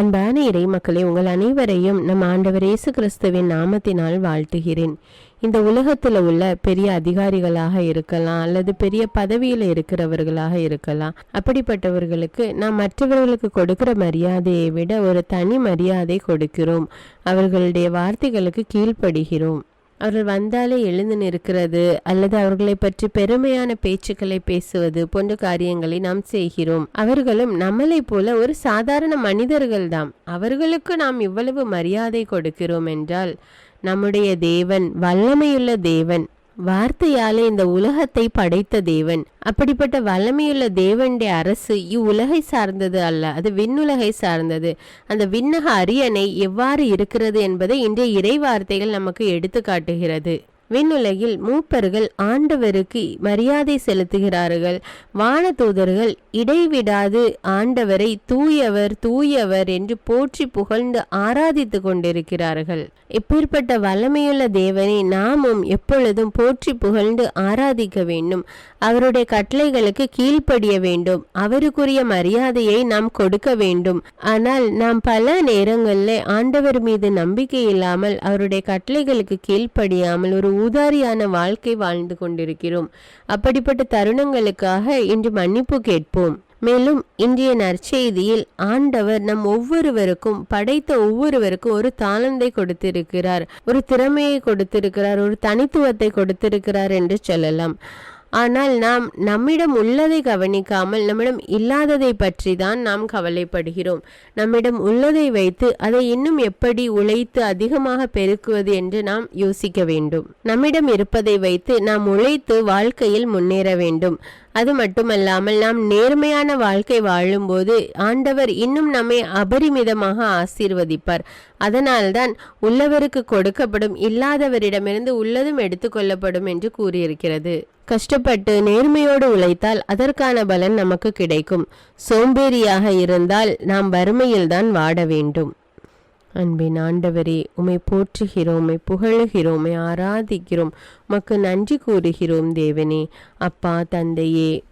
அன்பான இறை மக்களே உங்கள் அனைவரையும் நம் ஆண்டவர் இயேசு கிறிஸ்துவின் நாமத்தினால் வாழ்த்துகிறேன். இந்த உலகத்தில் உள்ள பெரிய அதிகாரிகளாக இருக்கலாம் அல்லது பெரிய பதவியில் இருக்கிறவர்களாக இருக்கலாம். அப்படிப்பட்டவர்களுக்கு நாம் மற்றவர்களுக்கு கொடுக்கிற மரியாதையை விட ஒரு தனி மரியாதை கொடுக்கிறோம். அவர்களுடைய வார்த்தைகளுக்கு கீழ்ப்படுகிறோம். அவர்கள் வந்தாலே எழுந்து நிற்கிறது அல்லது அவர்களை பற்றி பெருமையான பேச்சுக்களை பேசுவது போன்ற காரியங்களை நாம் செய்கிறோம். அவர்களும் நம்மளை போல ஒரு சாதாரண மனிதர்கள்தாம். அவர்களுக்கு நாம் இவ்வளவு மரியாதை கொடுக்கிறோம் என்றால் நம்முடைய தேவன் வல்லமையுள்ள தேவன் வார்த்தையாலே இந்த உலகத்தை படைத்த தேவன். அப்படிப்பட்ட வல்லமையுள்ள தேவனுடைய அரசு இவ்வுலகை சார்ந்தது அல்ல அது விண்ணுலகை சார்ந்தது. அந்த விண்ணக அரியணை எவ்வாறு இருக்கிறது என்பதை இன்றைய இறை வார்த்தைகள் நமக்கு எடுத்து காட்டுகிறது விண்ணுலகில் மூப்பர்கள் ஆண்டவருக்கு மரியாதை செலுத்துகிறார்கள். வானதூதர்கள் இடைவிடாது ஆண்டவரை தூயவர் தூயவர் என்று போற்றி புகழ்ந்து ஆராதித்து கொண்டிருக்கிறார்கள். இப்பேற்பட்ட வல்லமையுள்ள தேவனை நாமும் எப்பொழுதும் போற்றி புகழ்ந்து ஆராதிக்க வேண்டும். அவருடைய கட்டளைகளுக்கு கீழ்ப்படிய வேண்டும். அவருக்குரிய மரியாதையை நாம் கொடுக்க வேண்டும். ஆனால் நாம் பல நேரங்களில் ஆண்டவர் மீது நம்பிக்கை இல்லாமல் அவருடைய கட்டளைகளுக்கு கீழ்ப்படியாமல் ஒரு ஊதாரியான வாழ்க்கை வாழ்ந்து கொண்டிருக்கிறோம். அப்படிப்பட்ட தருணங்களுக்காக இன்று மன்னிப்பு கேட்போம். மேலும் இன்றைய நற்செய்தியில் ஆண்டவர் நம் ஒவ்வொருவருக்கும் படைத்த ஒவ்வொருவருக்கும் ஒரு தாளந்தை கொடுத்திருக்கிறார். ஒரு திறமையை கொடுத்திருக்கிறார். ஒரு தனித்துவத்தை கொடுத்திருக்கிறார் என்று சொல்லலாம். ஆனால் நாம் நம்மிடம் உள்ளதை கவனிக்காமல் நம்மிடம் இல்லாததை பற்றி தான் நாம் கவலைப்படுகிறோம். நம்மிடம் உள்ளதை வைத்து அதை இன்னும் எப்படி உழைத்து அதிகமாக பெருக்குவது என்று நாம் யோசிக்க வேண்டும். நம்மிடம் இருப்பதை வைத்து நாம் உழைத்து வாழ்க்கையில் முன்னேற வேண்டும். அது மட்டுமல்லாமல் நாம் நேர்மையான வாழ்க்கை வாழும்போது ஆண்டவர் இன்னும் நம்மை அபரிமிதமாக ஆசீர்வதிப்பார். அதனால்தான் உள்ளவருக்கு கொடுக்கப்படும் இல்லாதவரிடமிருந்து உள்ளதும் எடுத்துக்கொள்ளப்படும் என்று கூறியிருக்கிறது. கஷ்டப்பட்டு நேர்மையோடு உழைத்தால் அதற்கான பலன் நமக்கு கிடைக்கும். சோம்பேறியாக இருந்தால் நாம் வறுமையில்தான் வாட வேண்டும். அன்பின் ஆண்டவரே உமை போற்றுகிறோம் உமை புகழுகிறோம் உமை ஆராதிக்கிறோம். உமக்கு நன்றி கூறுகிறோம் தேவனே. அப்பா தந்தையே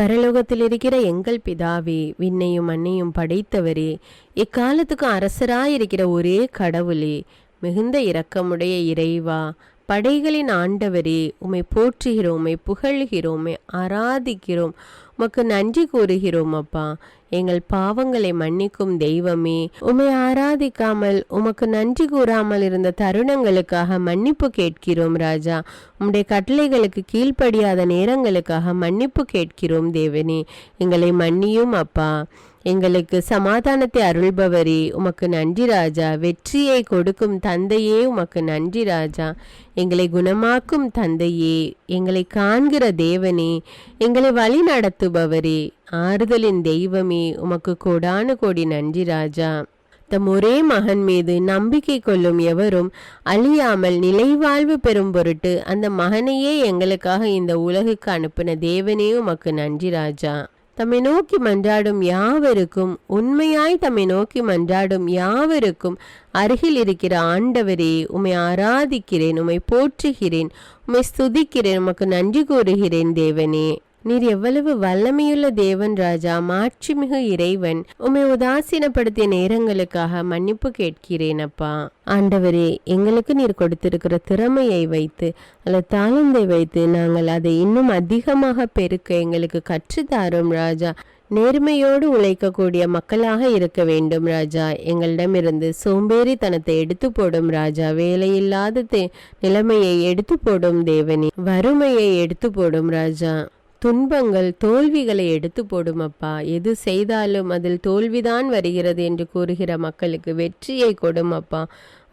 பரலோகத்தில் இருக்கிற எங்கள் பிதாவே விண்ணையும் மண்ணையும் படைத்தவரே இக்காலத்துக்கு அரசராயிருக்கிற ஒரே கடவுளே மிகுந்த இரக்கமுடைய இறைவா படைகளின் ஆண்டவரே உமை போற்றுகிறோமே புகழ்கிறோமே ஆராதிக்கிறோம். உமக்கு நன்றி கூறுகிறோம் அப்பா எங்கள் பாவங்களை மன்னிக்கும் தெய்வமே உம்மை ஆராதிக்காமல் உமக்கு நன்றி கூறாமல் இருந்த தருணங்களுக்காக மன்னிப்பு கேட்கிறோம் ராஜா. உம்முடைய கட்டளைகளுக்கு கீழ்ப்படியாத நேரங்களுக்காக மன்னிப்பு கேட்கிறோம் தேவனே. எங்களை மன்னியும் அப்பா. எங்களுக்கு சமாதானத்தை அருள்பவரே. உமக்கு நன்றி ராஜா. வெற்றியை கொடுக்கும் தந்தையே உமக்கு நன்றி ராஜா. எங்களை குணமாக்கும் தந்தையே. எங்களை காண்கிற தேவனே. எங்களை வழி நடத்துபவரே. ஆறுதலின் தெய்வமே. உமக்கு கோடானு கோடி நன்றி ராஜா. தம் ஒரே மகன் மீது நம்பிக்கை கொள்ளும் எவரும் அழியாமல் நிலைவாழ்வு பெறும் பொருட்டு அந்த மகனையே எங்களுக்காக இந்த உலகுக்கு அனுப்பின தேவனே உமக்கு நன்றி ராஜா. தம்மை நோக்கி மன்றாடும் யாவருக்கும் உண்மையாய் தம்மை நோக்கி மன்றாடும் யாவருக்கும் அருகில் இருக்கிற ஆண்டவரே உம்மை ஆராதிக்கிறேன் உம்மை போற்றுகிறேன் உமை ஸ்துதிக்கிறேன் உமக்கு நன்றி கூறுகிறேன் தேவனே. நீர் எவ்வளவு வல்லமையுள்ள தேவன் ராஜா மாட்சிமிகு இறைவன் உம்மை உதாசீனப்படுத்திய நேரங்களுக்காக மன்னிப்பு கேட்கிறேன் அப்பா. ஆண்டவரே எங்களுக்கு நீர் கொடுத்திருக்கிற திறமையை வைத்து அல்ல தாளந்தை வைத்து நாங்கள் அதை இன்னும் அதிகமாக பெருக்க எங்களுக்கு கற்றுத்தாரும் ராஜா. நேர்மையோடு உழைக்கக்கூடிய மக்களாக இருக்க வேண்டும் ராஜா. எங்களிடமிருந்து சோம்பேறித்தனத்தை எடுத்து போடும் ராஜா. வேலையில்லாத நிலைமையை எடுத்து போடும் தேவனி. வறுமையை எடுத்து போடும் ராஜா. துன்பங்கள் தோல்விகளை எடுத்து போடும் அப்பா எது செய்தாலும் அதில் தோல்விதான் வருகிறது என்று கூறுகிற மக்களுக்கு வெற்றியை கொடும் அப்பா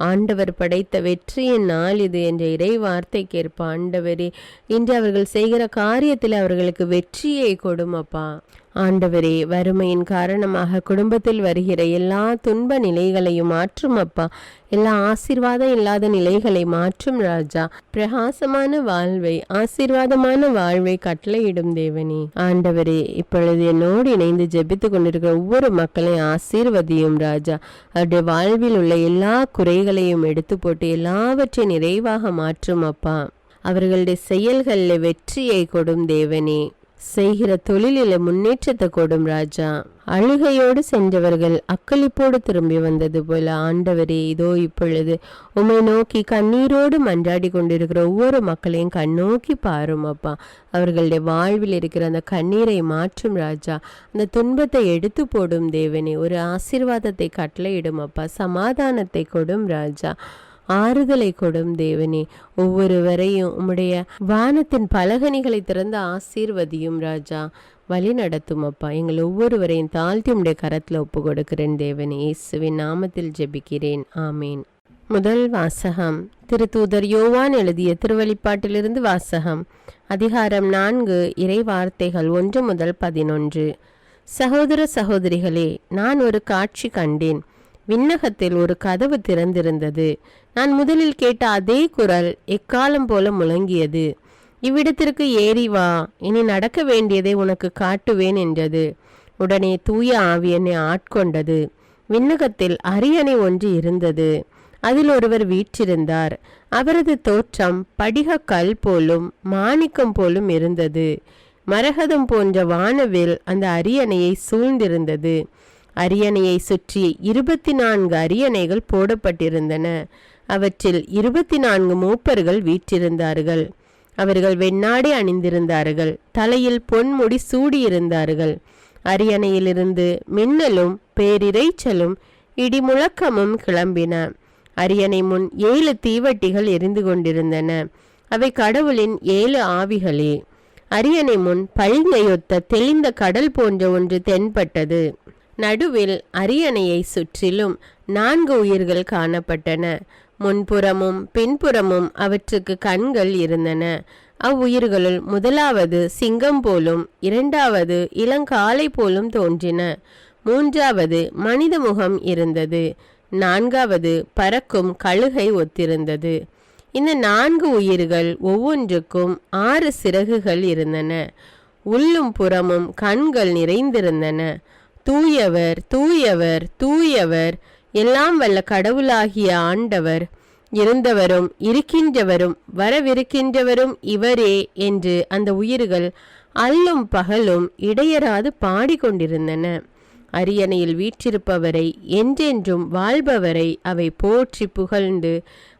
ஆண்டவர் படைத்த வெற்றியின் நாள் இது என்ற இறை வார்த்தைக்கேற்ப ஆண்டவரே இன்று அவர்கள் செய்கிற காரியத்தில் அவர்களுக்கு வெற்றியை கொடும் அப்பா ஆண்டவரே வறுமையின் காரணமாக குடும்பத்தில் வருகிற எல்லா துன்ப நிலைகளையும் மாற்றும் அப்பா. எல்லா ஆசீர்வாதம் இல்லாத நிலைகளை மாற்றும் ராஜா. பிரகாசமான வாழ்வை ஆசீர்வாதமான வாழ்வை கட்டளையிடும் தேவனே. ஆண்டவரே இப்பொழுது என்னோடு இணைந்து ஜெபித்து கொண்டிருக்கிற ஒவ்வொரு மக்களையும் ஆசீர்வதியும் ராஜா. அவருடைய வாழ்வில் உள்ள எல்லா குறைகளையும் எடுத்து போட்டு எல்லாவற்றையும் நிறைவாக மாற்றும் அப்பா. அவர்களுடைய செயல்களில் வெற்றியை கொடும் தேவனே. செய்கிற தொழிலில முன்னேற்றத்தை கொடும் ராஜா. அழுகையோடு சென்றவர்கள் அக்களிப்போடு திரும்பி வந்தது போல ஆண்டவரே இதோ இப்பொழுது உம்மை நோக்கி கண்ணீரோடு மன்றாடி கொண்டிருக்கிற ஒவ்வொரு மக்களையும் கண்ணோக்கி பாரும் அப்பா. அவர்களுடைய வாழ்வில் இருக்கிற அந்த கண்ணீரை மாற்றும் ராஜா. அந்த துன்பத்தை எடுத்து போடும் தேவனே. ஒரு ஆசீர்வாதத்தை கட்டளையிடும் அப்பா. சமாதானத்தை கொடும் ராஜா. ஆறுதலை கொடும் தேவனே. ஒவ்வொருவரையும் உம்முடைய வானத்தின் பலகனிகளை திறந்து ஆசீர்வதியும் ராஜா. வழி நடத்தும் அப்பா. எங்கள் ஒவ்வொருவரையும் தாழ்த்தி உம்முடைய கரத்தில் ஒப்பு கொடுக்கிறேன் தேவனே. இயேசுவின் நாமத்தில் ஜெபிக்கிறேன். ஆமேன். முதல் வாசகம். திருத்தூதர் யோவான் எழுதிய திருவழிப்பாட்டிலிருந்து வாசகம். அதிகாரம் நான்கு இறை வார்த்தைகள் ஒன்று முதல் பதினொன்று. சகோதர சகோதரிகளே நான் ஒரு காட்சி கண்டேன். விண்ணகத்தில் ஒரு கதவு திறந்திருந்தது. நான் முதலில் கேட்ட அதே குரல் எக்காலம் போல முழங்கியது. இவ்விடத்திற்கு ஏறி வா இனி நடக்க வேண்டியதை உனக்கு காட்டுவேன் என்றது. உடனே தூய ஆவி என்னை ஆட்கொண்டது. விண்ணகத்தில் அரியணை ஒன்று இருந்தது. அதில் ஒருவர் வீற்றிருந்தார். அவரது தோற்றம் படிக கல் போலும் மாணிக்கம் போலும் இருந்தது. மரகதம் போன்ற வானவில் அந்த அரியணையை சூழ்ந்திருந்தது. அரியணையை சுற்றி இருபத்தி நான்கு அரியணைகள் போடப்பட்டிருந்தன. அவற்றில் இருபத்தி நான்கு மூப்பர்கள் வீற்றிருந்தார்கள். அவர்கள் வெண்ணாடை அணிந்திருந்தார்கள். தலையில் பொன்முடி சூடியிருந்தார்கள். அரியணையிலிருந்து மின்னலும் பேரிரைச்சலும் இடிமுழக்கமும் கிளம்பின. அரியணை முன் ஏழு தீவட்டிகள் எரிந்து கொண்டிருந்தன. அவை கடவுளின் ஏழு ஆவிகளே. அரியணை முன் பளிங்கையொத்த தெளிந்த கடல் போன்ற ஒன்று தென்பட்டது. நடுவில் அரியணையை சுற்றிலும் நான்கு உயிர்கள் காணப்பட்டன. முன்புறமும் பின்புறமும் அவற்றுக்கு கண்கள் இருந்தன. அவ்வுயிர்களுள் முதலாவது சிங்கம் போலும் இரண்டாவது இளங்காலை போலும் தோன்றின. மூன்றாவது மனித முகம் இருந்தது. நான்காவது பறக்கும் கழுகை ஒத்திருந்தது. இந்த நான்கு உயிர்கள் ஒவ்வொன்றுக்கும் ஆறு சிறகுகள் இருந்தன. உள்ளும் புறமும் கண்கள் நிறைந்திருந்தன. தூயவர் தூயவர் தூயவர் எல்லாம் வல்ல கடவுளாகிய ஆண்டவர். இருந்தவரும் இருக்கின்றவரும் வரவிருக்கின்றவரும் இவரே என்று அந்த உயிர்கள் அல்லும் பகலும் இடையராது பாடிக்கொண்டிருந்தன. அரியணையில் வீற்றிருப்பவரை என்றென்றும் வாழ்பவரை அவை போற்றி புகழ்ந்து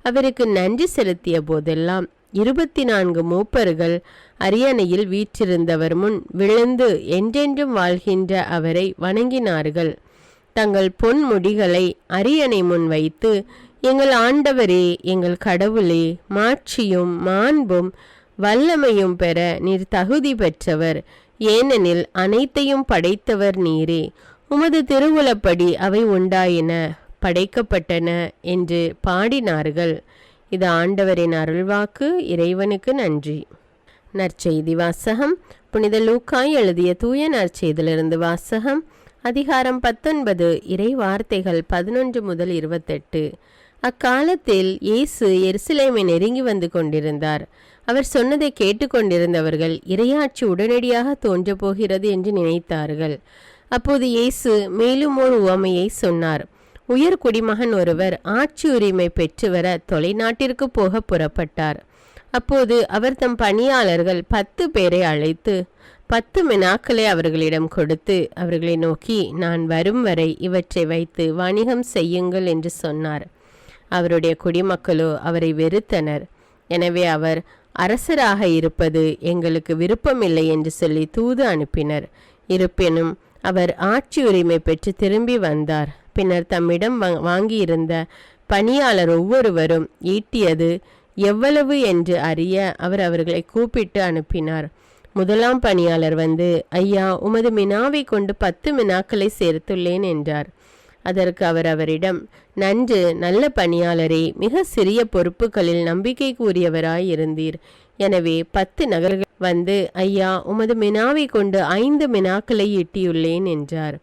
அவருக்கு நன்றி செலுத்திய போதெல்லாம் இருபத்தி நான்கு மூப்பர்கள் அரியணையில் வீற்றிருந்தவர் முன் விழுந்து என்றென்றும் வாழ்கின்ற அவரை வணங்கினார்கள். தங்கள் பொன் முடிகளை அரியணை முன் வைத்து எங்கள் ஆண்டவரே எங்கள் கடவுளே மாட்சியும் மாண்பும் வல்லமையும் பெற நீர் தகுதி பெற்றவர். ஏனெனில் அனைத்தையும் படைத்தவர் நீரே. உமது திருவுலப்படி அவை உண்டாயின படைக்கப்பட்டன என்று பாடினார்கள். இது ஆண்டவரின் அருள்வாக்கு. இறைவனுக்கு நன்றி. நற்செய்தி வாசகம். புனித லூக்காய் எழுதிய தூய நற்செய்திலிருந்து வாசகம். அதிகாரம் பத்தொன்பது இறை வார்த்தைகள் பதினொன்று முதல் இருபத்தெட்டு. அக்காலத்தில் இயேசு எருசலேமை நெருங்கி வந்து கொண்டிருந்தார். அவர் சொன்னதை கேட்டுக்கொண்டிருந்தவர்கள் இரையாட்சி உடனடியாக தோன்றப் போகிறது என்று நினைத்தார்கள். அப்போது இயேசு மேலும் ஒரு உவமையை சொன்னார். உயர் குடிமகன் ஒருவர் ஆட்சி உரிமை பெற்று வர தொலைநாட்டிற்கு போக புறப்பட்டார். அப்போது அவர் தம் பணியாளர்கள் பத்து பேரை அழைத்து பத்து மினாக்களை அவர்களிடம் கொடுத்து அவர்களை நோக்கி நான் வரும் வரை இவற்றை வைத்து வணிகம் செய்யுங்கள் என்று சொன்னார். அவருடைய குடிமக்களோ அவரை வெறுத்தனர். எனவே அவர் அரசராக இருப்பது எங்களுக்கு விருப்பமில்லை என்று சொல்லி தூது அனுப்பினர். இருப்பினும் அவர் ஆட்சி உரிமை பெற்று திரும்பி வந்தார். பின்னர் தம்மிடம் வாங்கியிருந்த பணியாளர் ஒவ்வொருவரும் ஈட்டியது எவ்வளவு என்று அறிய அவர் அவர்களை கூப்பிட்டு அனுப்பினார். முதலாம் பணியாளர் வந்து ஐயா உமது மினாவை கொண்டு பத்து மினாக்களை சேர்த்துள்ளேன் என்றார். அதற்கு அவர் அவரிடம் நன்று நல்ல பணியாளரே மிக சிறிய பொறுப்புகளில் நம்பிக்கை கூறியவராய் இருந்தீர். எனவே பத்து நகர்கள் வந்து ஐயா உமது மினாவை கொண்டு ஐந்து மினாக்களை ஈட்டியுள்ளேன் என்றார்.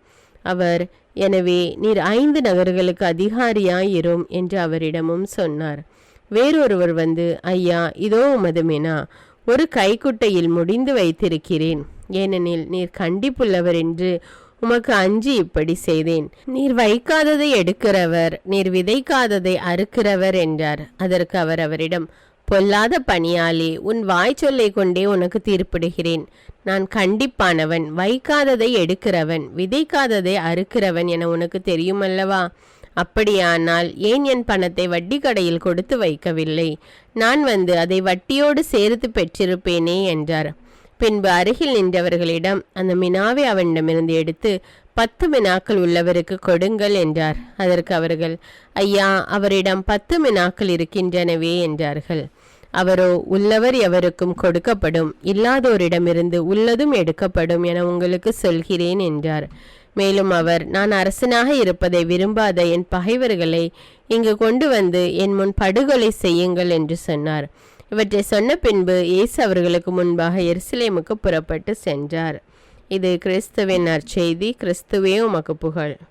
அவர் எனவே நீர் ஐந்து நகர்களுக்கு அதிகாரியாயிரும் என்று அவரிடமும் சொன்னார். வேறொருவர் வந்து ஐயா இதோ உமது மினா. ஒரு கைக்குட்டையில் முடிந்து வைத்திருக்கிறேன். ஏனெனில் நீர் கண்டிப்புள்ளவர் என்று உமக்கு அஞ்சு இப்படி செய்தேன். நீர் வைக்காததை எடுக்கிறவர் நீர் விதைக்காததை அறுக்கிறவர் என்றார். அதற்கு அவர் அவரிடம் பொல்லாத பணியாளி உன் வாய் சொல்லை கொண்டே உனக்கு தீர்ப்பிடுகிறேன். நான் கண்டிப்பானவன் வைக்காததை எடுக்கிறவன் விதைக்காததை அறுக்கிறவன் என உனக்கு தெரியுமல்லவா? அப்படியானால் ஏன் என் பணத்தை வட்டி கடையில் கொடுத்து வைக்கவில்லை? நான் வந்து அதை வட்டியோடு சேர்த்து பெற்றிருப்பேனே என்றார். பின்பு அருகில் நின்றவர்களிடம் அந்த மினாவை அவனிடமிருந்து எடுத்து பத்து மினாக்கள் உள்ளவருக்கு கொடுங்கள் என்றார். அதற்கு அவர்கள் ஐயா அவரிடம் பத்து மினாக்கள் இருக்கின்றனவே என்றார்கள். அவரோ உள்ளவர் எவருக்கும் கொடுக்கப்படும் இல்லாதோரிடமிருந்து உள்ளதும் எடுக்கப்படும் என உங்களுக்கு சொல்கிறேன் என்றார். மேலும் அவர் நான் அரசனாக இருப்பதை விரும்பாத என் பகைவர்களை இங்கு கொண்டு வந்து என் முன் படுகொலை செய்யுங்கள் என்று சொன்னார். இவற்றை சொன்ன பின்பு இயேசு அவர்களுக்கு முன்பாக எருசலேமுக்கு புறப்பட்டு சென்றார். இது கிறிஸ்துவின் நற்செய்தி. கிறிஸ்துவே உமக்கு புகழ்.